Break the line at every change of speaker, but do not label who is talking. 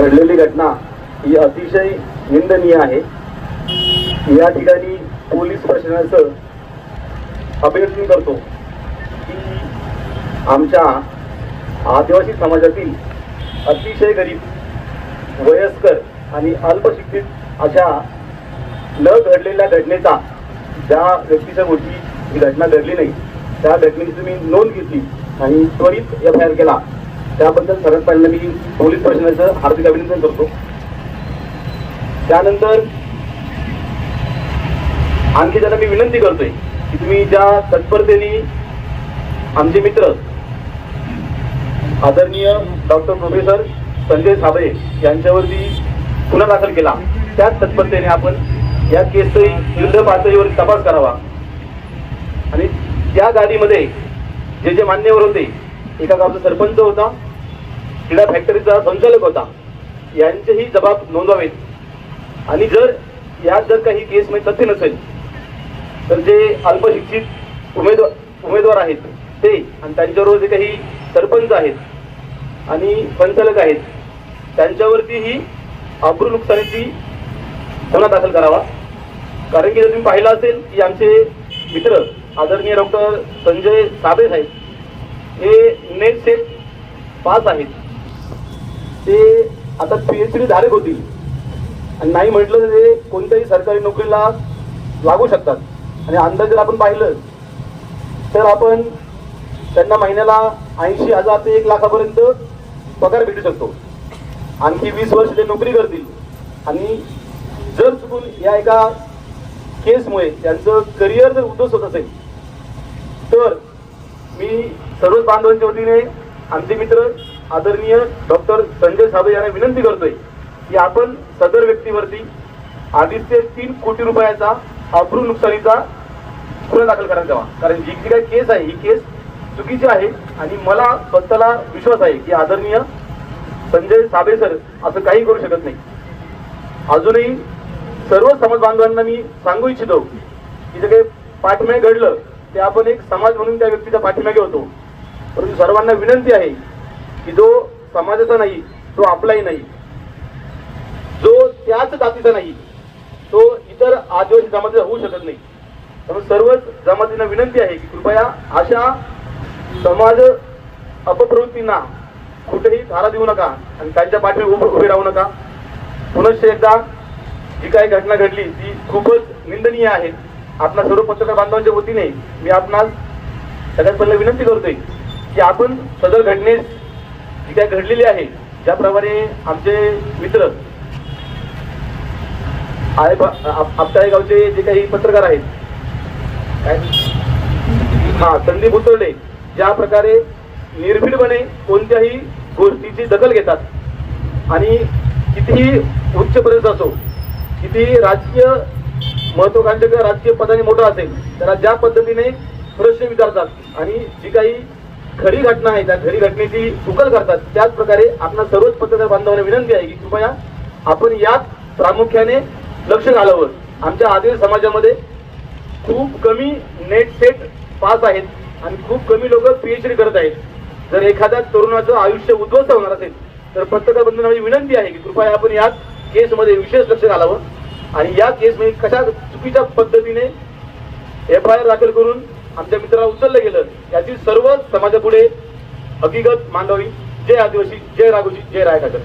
घडलेली घटना ही अतिशय निंदनीय आहे. या ठिकाणी पोलीस प्रशासनाचं अभिनंदन करतो की आमच्या आदिवासी समाजातील अतिशय गरीब वयस्कर आणि अल्पशिक्षित अशा न घडलेल्या घटनेचा ज्या व्यक्तीच्या गोष्टी ही घटना घडली नाही त्या घटनेची तुम्ही नोंद घेतली आणि त्वरित एफ आय आर केला. त्याबद्दल सर्वात पहिल्यांदा मी पोलीस प्रशासनाचं हार्दिक अभिनंदन करतो. त्यानंतर आणखी त्यांना मी विनंती करतोय की तुम्ही ज्या तत्परतेने आमचे मित्र आदरणीय डॉक्टर प्रोफेसर संजय साबळे यांच्यावरती गुन्हा दाखल केला त्याच तत्परतेने आपण या केसचे युद्ध पातळीवर तपास करावा. आणि त्या गाडीमध्ये जे जे मान्यवर होते एका गावचा सरपंच होता क्रीडा फॅक्टरीचा संचालक होता. यांचेही जबाब नोंदवावेत. आणि जर यात जर काही केसमध्ये म्हणजे तथ्य नसेल तर जे अल्पशिक्षित उमेदवार उमेदवार आहेत ते आणि त्यांच्याबरोबर जे काही सरपंच आहेत आणि संचालक आहेत त्यांच्यावरतीही अब्रू नुकसानीची गुन्हा दाखल करावा. कारण की जर तुम्ही पाहिलं असेल की आमचे मित्र आदरणीय डॉक्टर संजय साबे साहेब हे नेट सेट पास आहेत. ते आता पी एच डी धारक होतील. आणि नाही म्हटलं तर ते कोणत्याही सरकारी नोकरीला लागू शकतात. आणि अंदाज जर आपण पाहिलं तर आपण त्यांना महिन्याला ऐंशी हजार ते एक लाखापर्यंत पगार भेटू शकतो. आणखी वीस वर्ष ते नोकरी करतील. आणि जर चुकून या एका केसमुळे त्यांचं करिअर जर उद्धस होत असेल तर मी सर्वच बांधवांच्या वतीने आमचे मित्र आदरणीय डॉक्टर संजय साबळे यांना विनंती करतोय की आपण सदर व्यक्तीवरती आदित्य तीन कोटी रुपयाचा अब्रू नुकसानीचा गुन्हा दाखल करायला द्यावा कारण जी जी काही केस आहे ही केस चुकीची आहे आणि मला स्वतःला विश्वास आहे की आदरणीय संजय साबे सर असं काही करू शकत नाही. अजूनही सर्व समाज बांधवांना मी सांगू इच्छितो की जे काही पाठीमागे घडलं ते आपण एक समाज म्हणून त्या व्यक्तीच्या पाठीमागे होतो. परंतु सर्वांना विनंती आहे की जो समाजाचा नाही तो आपलाही नाही. जो त्याच जातीचा नाही तो इतर आदिवासी जमातीचा होऊ शकत नाही. त्यामुळे सर्वच जमातींना विनंती आहे की कृपया अशा समाज अपप्रवृत्तींना कुठेही थारा देऊ नका आणि त्यांच्या पाठी उभे उभे राहू नका. पुनश्च एकदा जी काही घटना घडली ती खूपच निंदनीय आहे. आपल्या सर्व पत्रकार बांधवांच्या वतीने मी आपणास सगळ्यात पहिला विनंती करतोय की आपण सदर घटनेस जी काय घडलेली आहे ज्याप्रमाणे आमचे मित्र आहे आपल्या गावचे जे काही पत्रकार आहेत काय हा संदीप उतरडे ज्या प्रकारे निर्भीडपणे कोणत्याही गोष्टीची दखल घेतात आणि कितीही उच्चपर्यंत असो कितीही राजकीय महत्वाकांक्षा किंवा राजकीय पदाने मोठं असेल त्याला ज्या पद्धतीने प्रश्न विचारतात आणि जी काही खरी घटना आहे त्या खरी घटनेची उकल करतात. त्याच प्रकारे आपण सर्वच पत्रकार बांधवांना विनंती आहे की कृपया आपण यात प्रामुख्याने लक्ष घालावं. आमच्या आदिल समाजामध्ये खूप कमी नेट सेट पास आहेत आणि खूप कमी लोक पीएचडी करत आहेत. जर एखाद्या तरुणाचं आयुष्य उद्ध्वस्त होणार असेल तर पत्रकार बंधूंना माझी विनंती आहे की कृपया आपण यात केसमध्ये विशेष लक्ष घालावं आणि या केसमध्ये कशा चुकीच्या पद्धतीने एफ आय आर दाखल करून आमच्या मित्राला उचललं गेलं याची सर्व समाजापुढे हकीकत मांडावी. जय आदिवासी जय राघोजी जय रायकाकर